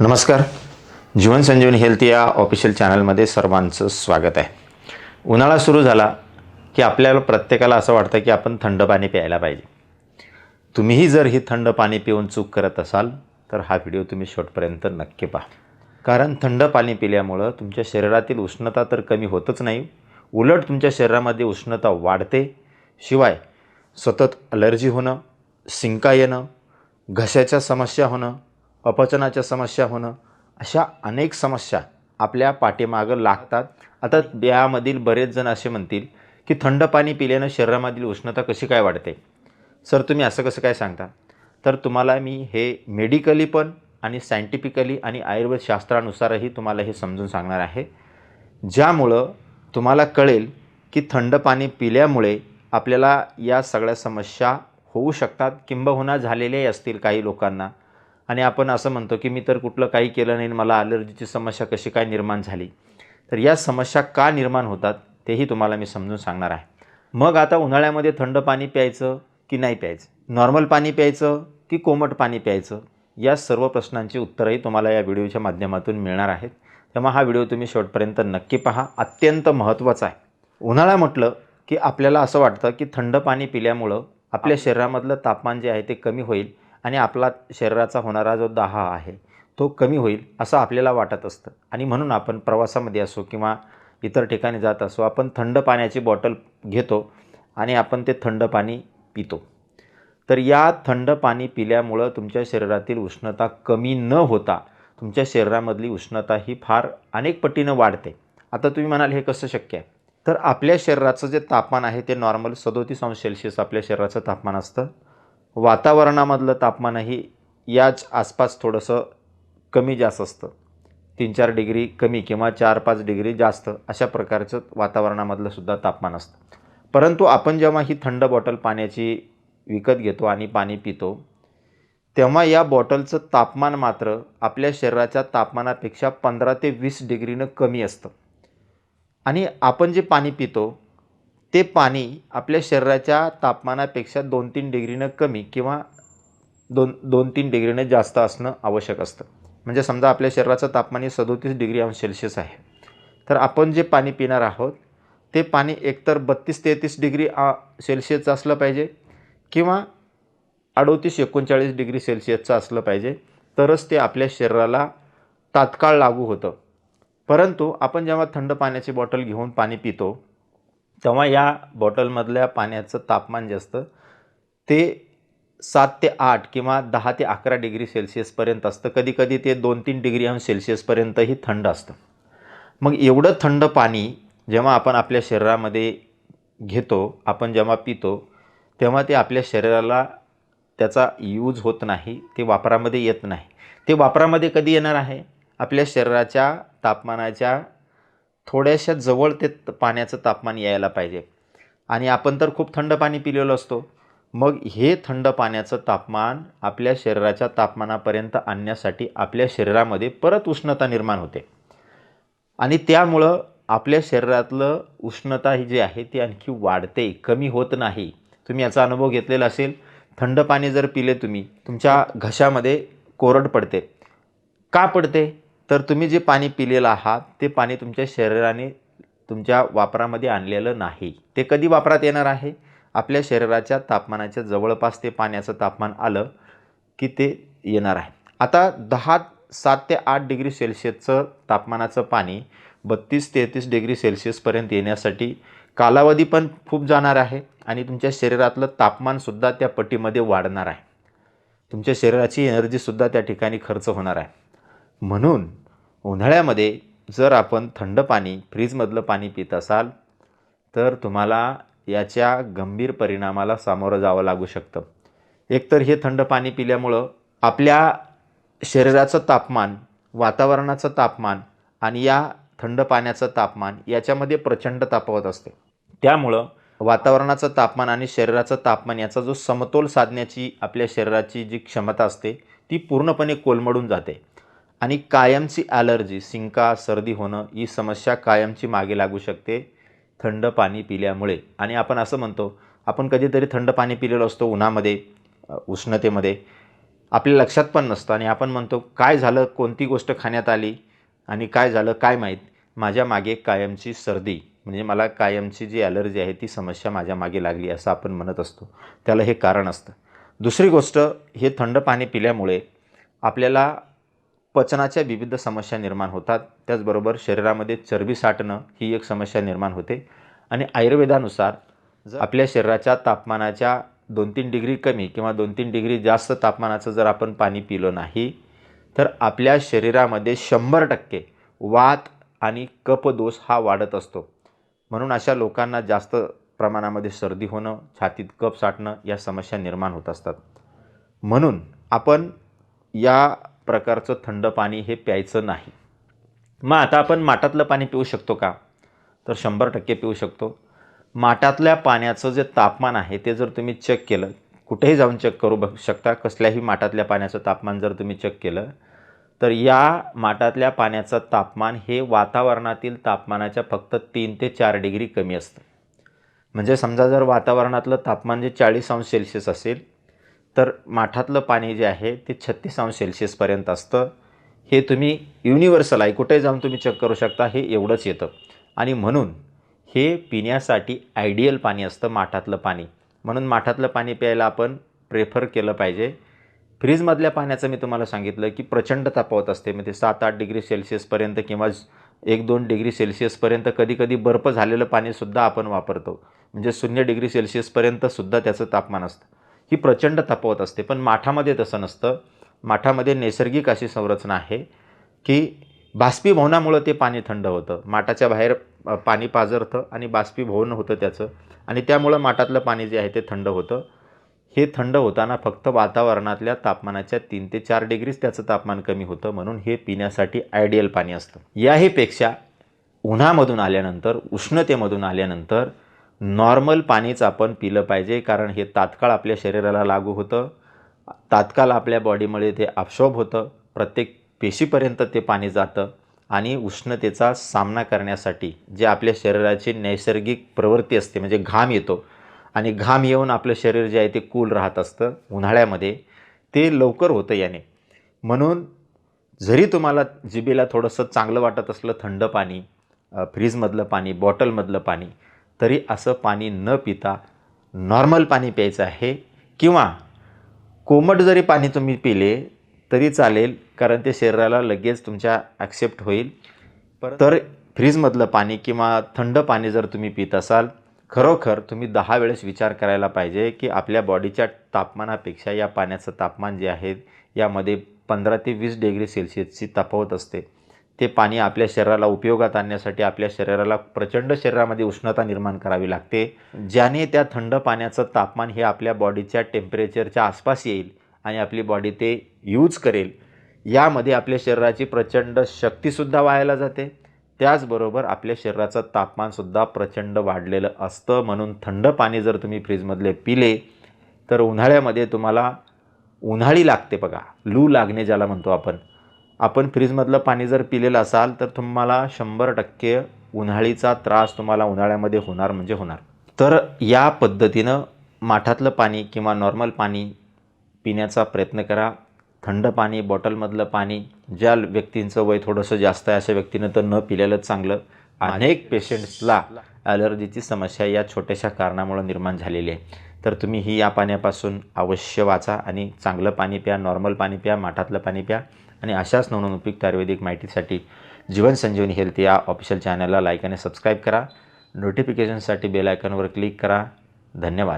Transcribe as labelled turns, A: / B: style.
A: नमस्कार. जीवन संजीवनी हेल्थ या ऑफिशियल चॅनलमध्ये सर्वांचं स्वागत आहे. उन्हाळा सुरू झाला की आपल्याला प्रत्येकाला असं वाटतं की आपण थंड पाणी प्यायला पाहिजे. तुम्हीही जर ही थंड पाणी पिऊन चूक करत असाल तर हा व्हिडिओ तुम्ही शेवटपर्यंत नक्की पहा. कारण थंड पाणी पिल्यामुळं तुमच्या शरीरातील उष्णता तर कमी होतच नाही उलट तुमच्या शरीरामध्ये उष्णता वाढते. शिवाय सतत अलर्जी होणं शिंका येणं घशाच्या समस्या होणं अपचनाच्या समस्या होणं अशा अनेक समस्या आपल्या पाठीमागं लागतात. आता यामधील बरेच जण असे म्हणतील की थंड पाणी पिल्यानं शरीरामधील उष्णता कशी काय वाढते? सर तुम्ही असं कसं काय सांगता? तर तुम्हाला मी हे मेडिकली पण आणि सायंटिफिकली आणि आयुर्वेद शास्त्रानुसारही तुम्हाला हे समजून सांगणार आहे. ज्यामुळं तुम्हाला कळेल की थंड पाणी पिल्यामुळे आपल्याला या सगळ्या समस्या होऊ शकतात. किंबहुना झालेल्याही असतील काही लोकांना. आणि आपण असं म्हणतो की मी तर कुठलं काही केलं नाही आणि मला ॲलर्जीची समस्या कशी काय निर्माण झाली? तर या समस्या का निर्माण होतात तेही तुम्हाला मी समजून सांगणार आहे. मग आता उन्हाळ्यामध्ये थंड पाणी प्यायचं की नाही प्यायचं? नॉर्मल पाणी प्यायचं की कोमट पाणी प्यायचं? या सर्व प्रश्नांची उत्तरंही तुम्हाला या व्हिडिओच्या माध्यमातून मिळणार आहेत. तेव्हा हा व्हिडिओ तुम्ही शेवटपर्यंत नक्की पहा. अत्यंत महत्त्वाचा आहे. उन्हाळा म्हटलं की आपल्याला असं वाटतं की थंड पाणी पिल्यामुळं आपल्या शरीरामधलं तापमान जे आहे ते कमी होईल. आणि आपला शरीराचा होणारा जो दाह आहे तो कमी होईल असं आपल्याला वाटत असतं. आणि म्हणून आपण प्रवासामध्ये असो किंवा इतर ठिकाणी जात असो आपण थंड पाण्याची बॉटल घेतो आणि आपण ते थंड पाणी पितो. तर या थंड पाणी पिल्यामुळं तुमच्या शरीरातील उष्णता कमी न होता तुमच्या शरीरामधली उष्णता ही फार अनेक पटीनं वाढते. आता तुम्ही म्हणाल हे कसं शक्य आहे? तर आपल्या शरीराचं जे तापमान आहे ते नॉर्मल सदोतीस अंश सेल्सिअस आपल्या शरीराचं तापमान असतं. वातावरणामधलं तापमानही याच आसपास थोडंसं कमी जास्त असतं. तीन चार डिग्री कमी किंवा चार पाच डिग्री जास्त अशा प्रकारचं वातावरणामधलं सुद्धा तापमान असतं. परंतु आपण जेव्हा ही थंड बॉटल पाण्याची विकत घेतो आणि पाणी पितो तेव्हा या बॉटलचं तापमान मात्र आपल्या शरीराच्या तापमानापेक्षा पंधरा ते वीस डिग्रीनं कमी असतं. आणि आपण जे पाणी पितो ते पाणी आपल्या शरीराच्या तापमानापेक्षा दोन तीन डिग्रीनं कमी किंवा दोन दोन तीन डिग्रीनं जास्त असणं आवश्यक असतं. म्हणजे समजा आपल्या शरीराचं तापमान हे सदोतीस डिग्री अंश सेल्सिअस आहे. तर आपण जे पाणी पिणार आहोत ते पाणी एकतर बत्तीस तेहतीस डिग्री आ सेल्शियसचं असलं पाहिजे किंवा अडोतीस एकोणचाळीस डिग्री सेल्सिअसचं असलं पाहिजे तरच ते आपल्या शरीराला तात्काळ लागू होतं. परंतु आपण जेव्हा थंड पाण्याची बॉटल घेऊन पाणी पितो तेव्हा या बॉटलमधल्या पाण्याचं तापमान जे असतं ते सात ते आठ किंवा दहा ते अकरा डिग्री सेल्सिअसपर्यंत असतं. कधीकधी ते दोन तीन डिग्री अंश सेल्सिअसपर्यंतही थंड असतं. मग एवढं थंड पाणी जेव्हा आपण आपल्या शरीरामध्ये घेतो आपण जेव्हा पितो तेव्हा ते आपल्या शरीराला त्याचा यूज होत नाही ते वापरामध्ये येत नाही. ते वापरामध्ये कधी येणार आहे? आपल्या शरीराच्या तापमानाच्या थोड्याशा जवळ ते त- पाण्याचं तापमान यायला पाहिजे. आणि आपण तर खूप थंड पाणी पिलेलो असतो. मग हे थंड पाण्याचं तापमान आपल्या शरीराच्या तापमानापर्यंत आणण्यासाठी आपल्या शरीरामध्ये परत उष्णता निर्माण होते. आणि त्यामुळं आपल्या शरीरातलं उष्णता ही जी आहे ती आणखी वाढते कमी होत नाही. तुम्ही याचा अनुभव घेतलेला असेल. थंड पाणी जर पिले तुम्ही तुमच्या घशामध्ये कोरड पडते. का पडते? तर तुम्ही जे पाणी पिलेलं आहात ते पाणी तुमच्या शरीराने तुमच्या वापरामध्ये आणलेलं नाही. ते कधी वापरात येणार आहे? आपल्या शरीराच्या तापमानाच्या जवळपास ते पाण्याचं तापमान आलं की ते येणार आहे. आता दहा सात ते आठ डिग्री सेल्सिअसचं तापमानाचं पाणी बत्तीस तेहतीस डिग्री सेल्सिअसपर्यंत येण्यासाठी कालावधी पण खूप जाणार आहे आणि तुमच्या शरीरातलं तापमानसुद्धा त्या पटीमध्ये वाढणार आहे. तुमच्या शरीराची एनर्जीसुद्धा त्या ठिकाणी खर्च होणार आहे. म्हणून उन्हाळ्यामध्ये जर आपण थंड पाणी फ्रीजमधलं पाणी पित असाल तर तुम्हाला याच्या गंभीर परिणामाला सामोरं जावं लागू शकतं. एकतर हे थंड पाणी पिल्यामुळं आपल्या शरीराचं तापमान वातावरणाचं तापमान आणि या थंड पाण्याचं तापमान याच्यामध्ये प्रचंड तापवत असते. त्यामुळं वातावरणाचं तापमान आणि शरीराचं तापमान याचा जो समतोल साधण्याची आपल्या शरीराची जी क्षमता असते ती पूर्णपणे कोलमडून जाते. आणि कायमची ॲलर्जी शिंका सर्दी होणं ही समस्या कायमची मागे लागू शकते थंड पाणी पिल्यामुळे. आणि आपण असं म्हणतो आपण कधीतरी थंड पाणी पिलेलो असतो उन्हामध्ये उष्णतेमध्ये. आपल्या लक्षात पण नसतं आणि आपण म्हणतो काय झालं? कोणती गोष्ट खाण्यात आली? आणि काय झालं? काय माहीत? माझ्या मागे कायमची सर्दी म्हणजे मला कायमची जी ॲलर्जी आहे ती समस्या माझ्या मागे लागली असं आपण म्हणत असतो. त्याला हे कारण असतं. दुसरी गोष्ट हे थंड पाणी पिल्यामुळे आपल्याला पचनाच्या विविध समस्या निर्माण होतात. त्याचबरोबर शरीरामध्ये चरबी साठणं ही एक समस्या निर्माण होते. आणि आयुर्वेदानुसार जर आपल्या शरीराच्या तापमानाच्या दोन तीन डिग्री कमी किंवा दोन तीन डिग्री जास्त तापमानाचं जर आपण पाणी पिलं नाही तर आपल्या शरीरामध्ये शंभर टक्के वात आणि कपदोष हा वाढत असतो. म्हणून अशा लोकांना जास्त प्रमाणामध्ये सर्दी होणं छातीत कप साठणं या समस्या निर्माण होत असतात. म्हणून आपण या प्रकारचं थंड पाणी हे प्यायचं नाही. मग आता आपण माठातलं पाणी पिऊ शकतो का? तर शंभर टक्के पिऊ शकतो. माठातल्या पाण्याचं जे तापमान आहे ते जर तुम्ही चेक केलं कुठेही जाऊन चेक करू बघ शकता कसल्याही माठातल्या पाण्याचं तापमान जर तुम्ही चेक केलं तर या माठातल्या पाण्याचं तापमान हे वातावरणातील तापमानाच्या फक्त तीन ते चार डिग्री कमी असतं. म्हणजे समजा जर वातावरणातलं तापमान जे चाळीस अंश सेल्सिअस असेल तर माठातलं पाणी जे आहे ते छत्तीस अंश सेल्सिअसपर्यंत असतं. हे तुम्ही युनिव्हर्सल आहे. कुठे जाऊन तुम्ही चेक करू शकता हे एवढंच येतं. आणि म्हणून हे पिण्यासाठी आयडियल पाणी असतं माठातलं पाणी. म्हणून माठातलं पाणी प्यायला आपण प्रेफर केलं पाहिजे. फ्रीजमधल्या पाण्याचं मी तुम्हाला सांगितलं की प्रचंड तापवत असते. म्हणजे सात आठ डिग्री सेल्सिअसपर्यंत किंवा एक दोन डिग्री सेल्सिअसपर्यंत कधी कधी बर्फ झालेलं पाणीसुद्धा आपण वापरतो. म्हणजे शून्य डिग्री सेल्सिअसपर्यंतसुद्धा त्याचं तापमान असतं. ही प्रचंड तापवत असते. पण माठामध्ये तसं नसतं. माठामध्ये नैसर्गिक अशी संरचना आहे की बाष्पीभवनामुळं ते पाणी थंड होतं. माठाच्या बाहेर पाणी पाझरतं आणि बाष्पीभवन होतं त्याचं. आणि त्यामुळं माठातलं पाणी जे आहे ते थंड होतं. हे थंड होताना फक्त वातावरणातल्या तापमानाच्या तीन ते चार डिग्रीच त्याचं तापमान कमी होतं. म्हणून हे पिण्यासाठी आयडियल पाणी असतं. याहीपेक्षा उन्हामधून आल्यानंतर उष्णतेमधून आल्यानंतर नॉर्मल पाणीच आपण पिलं पाहिजे कारण हे तात्काळ आपल्या शरीराला लागू होतं. तात्काळ आपल्या बॉडीमध्ये ते अब्सॉर्ब होतं. प्रत्येक पेशीपर्यंत ते पाणी जातं आणि उष्णतेचा सामना करण्यासाठी जे आपल्या शरीराची नैसर्गिक प्रवृत्ती असते म्हणजे घाम येतो आणि घाम येऊन आपलं शरीर जे आहे ते कूल राहत असतं उन्हाळ्यामध्ये ते लवकर होतं याने. म्हणून जरी तुम्हाला जिबेला थोडंसं चांगलं वाटत असलं थंड पाणी फ्रीजमधलं पाणी बॉटलमधलं पाणी तरी असं पाणी न पिता नॉर्मल पाणी प्यायचं आहे. किंवा कोमट जरी पाणी तुम्ही पिले तरी चालेल कारण ते शरीराला लगेच तुमच्या ॲक्सेप्ट होईल. पर तर फ्रीजमधलं पाणी किंवा थंड पाणी जर तुम्ही पित असाल खरोखर तुम्ही दहा वेळेस विचार करायला पाहिजे की आपल्या बॉडीच्या तापमानापेक्षा या पाण्याचं तापमान जे आहे यामध्ये पंधरा ते वीस डिग्री सेल्सिअसची तफावत असते. ते पाणी आपल्या शरीराला उपयोगात आणण्यासाठी आपल्या शरीराला प्रचंड शरीरामध्ये उष्णता निर्माण करावी लागते. ज्याने त्या थंड पाण्याचं तापमान हे आपल्या बॉडीच्या टेम्परेचरच्या आसपास येईल आणि आपली बॉडी ते यूज करेल. यामध्ये आपल्या शरीराची प्रचंड शक्तीसुद्धा वायाला जाते. त्याचबरोबर आपल्या शरीराचं तापमानसुद्धा प्रचंड वाढलेलं असतं. म्हणून थंड पाणी जर तुम्ही फ्रीजमधले पिले तर उन्हाळ्यामध्ये तुम्हाला उन्हाळी लागते बघा. लू लागणे ज्याला म्हणतो आपण. आपण फ्रीजमधलं पाणी जर पिलेलं असाल तर तुम्हाला शंभर टक्के उन्हाळीचा त्रास तुम्हाला उन्हाळ्यामध्ये होणार म्हणजे होणार. तर या पद्धतीनं माठातलं पाणी किंवा नॉर्मल पाणी पिण्याचा प्रयत्न करा. थंड पाणी बॉटलमधलं पाणी ज्या व्यक्तींचं वय थोडंसं जास्त आहे अशा व्यक्तीनं तर न पिलेलंच चांगलं. अनेक पेशंट्सला ॲलर्जीची समस्या या छोट्याशा कारणामुळे निर्माण झालेली आहे. तर तुम्ही ही या पाण्यापासून अवश्य वाचा आणि चांगलं पाणी प्या नॉर्मल पाणी प्या माठातलं पाणी प्या. आणि अशाच नवनवीन उपयुक्त आयुर्वेदिक माहितीसाठी जीवन संजीवनी हेल्थ या ऑफिशियल चॅनलला लाईक आणि सबस्क्राईब करा. नोटिफिकेशनसाठी बेल आयकॉनवर क्लिक करा. धन्यवाद.